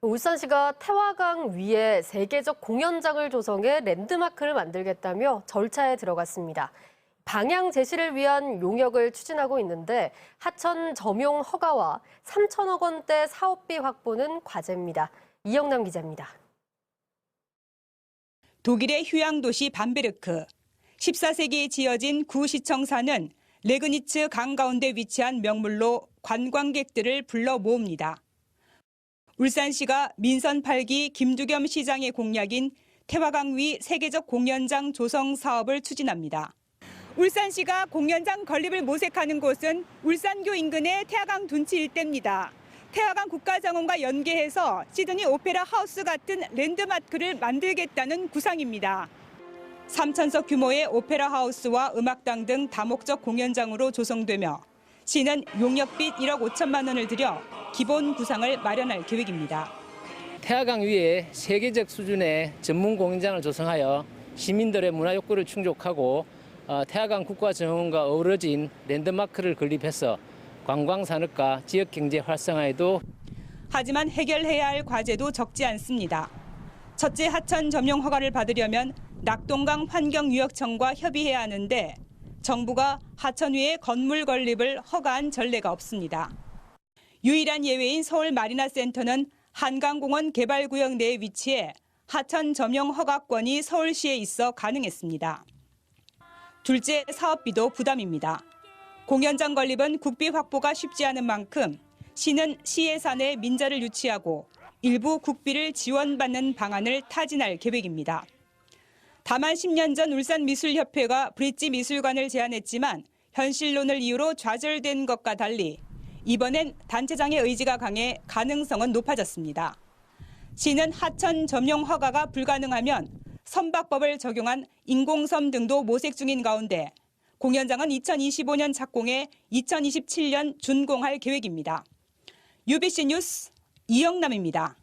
울산시가 태화강 위에 세계적 공연장을 조성해 랜드마크를 만들겠다며 절차에 들어갔습니다. 방향 제시를 위한 용역을 추진하고 있는데 하천 점용 허가와 3천억 원대 사업비 확보는 과제입니다. 이영남 기자입니다. 독일의 휴양 도시 밤베르크. 14세기에 지어진 구시청사는 레그니츠 강 가운데 위치한 명물로 관광객들을 불러 모읍니다. 울산시가 민선 8기 김두겸 시장의 공약인 태화강 위 세계적 공연장 조성 사업을 추진합니다. 울산시가 공연장 건립을 모색하는 곳은 울산교 인근의 태화강 둔치 일대입니다. 태화강 국가정원과 연계해서 시드니 오페라 하우스 같은 랜드마크를 만들겠다는 구상입니다. 3천석 규모의 오페라 하우스와 음악당 등 다목적 공연장으로 조성되며 시는 용역빚 1억 5천만 원을 들여 기본 구상을 마련할 계획입니다. 태화강 위에 세계적 수준의 전문 공연장을 조성하여 시민들의 문화 욕구를 충족하고 어, 태화강 국가정원과 어우러진 랜드마크를 건립해서 관광 산업과 지역 경제 활성화에도 하지만 해결해야 할 과제도 적지 않습니다. 첫째 하천 점용 허가를 받으려면 낙동강 환경유역청과 협의해야 하는데 정부가 하천 위에 건물 건립을 허가한 전례가 없습니다. 유일한 예외인 서울 마리나 센터는 한강공원 개발구역 내에 위치해 하천 점용 허가권이 서울시에 있어 가능했습니다. 둘째 사업비도 부담입니다. 공연장 건립은 국비 확보가 쉽지 않은 만큼 시는 시 예산에 민자를 유치하고 일부 국비를 지원받는 방안을 타진할 계획입니다. 다만 10년 전 울산미술협회가 브릿지 미술관을 제안했지만 현실론을 이유로 좌절된 것과 달리 이번엔 단체장의 의지가 강해 가능성은 높아졌습니다. 시는 하천 점용 허가가 불가능하면 선박법을 적용한 인공섬 등도 모색 중인 가운데 공연장은 2025년 착공해 2027년 준공할 계획입니다. UBC 뉴스 이영남입니다.